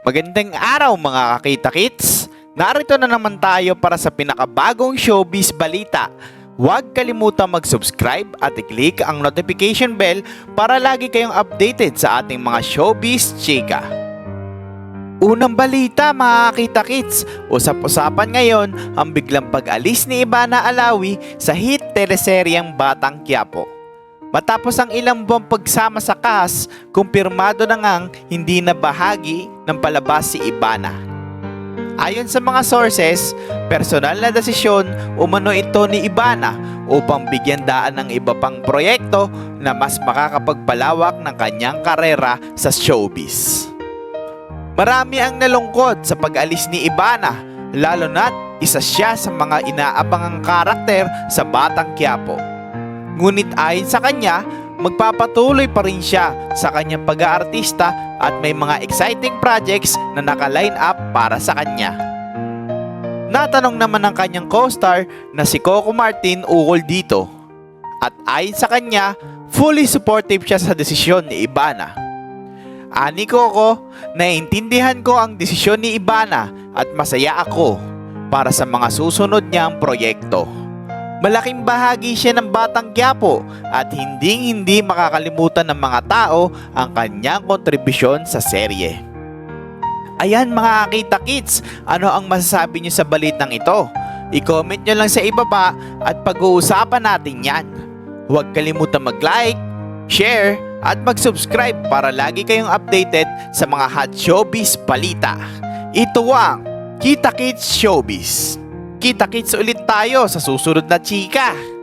Magandang araw mga kakita-kits! Narito na naman tayo para sa pinakabagong showbiz balita. Huwag kalimutan mag-subscribe at i-click ang notification bell para lagi kayong updated sa ating mga showbiz chika. Unang balita mga kakita-kits, usap-usapan ngayon ang biglang pag-alis ni Ivana Alawi sa hit teleseryeng Batang Quiapo. Matapos ang ilang buwang pagsama sa cast, kumpirmado na ngang hindi na bahagi ng palabas si Ibana. Ayon sa mga sources, personal na desisyon umano ito ni Ibana upang bigyan daan ng iba pang proyekto na mas makakapagpalawak ng kanyang karera sa showbiz. Marami ang nalungkot sa pag-alis ni Ibana, lalo na't isa siya sa mga inaabangang karakter sa Batang Quiapo. Ngunit ayon sa kanya, magpapatuloy pa rin siya sa kanyang pag-aartista at may mga exciting projects na naka-line up para sa kanya. Natanong naman ng kanyang co-star na si Coco Martin ukol dito. At ayon sa kanya, fully supportive siya sa desisyon ni Ibana. Ani Coco, naiintindihan ko ang desisyon ni Ibana at masaya ako para sa mga susunod niyang proyekto. Malaking bahagi siya ng Batang Quiapo at hindi hindi makakalimutan ng mga tao ang kanyang kontribusyon sa serye. Ayan mga Akita Kids, ano ang masasabi niyo sa balitang ito? I-comment nyo lang sa ibaba at pag-uusapan natin yan. Huwag kalimutan mag-like, share, at mag-subscribe para lagi kayong updated sa mga hot showbiz balita. Ito ang Kita Kids Showbiz. Kita-kits ulit tayo sa susunod na chika.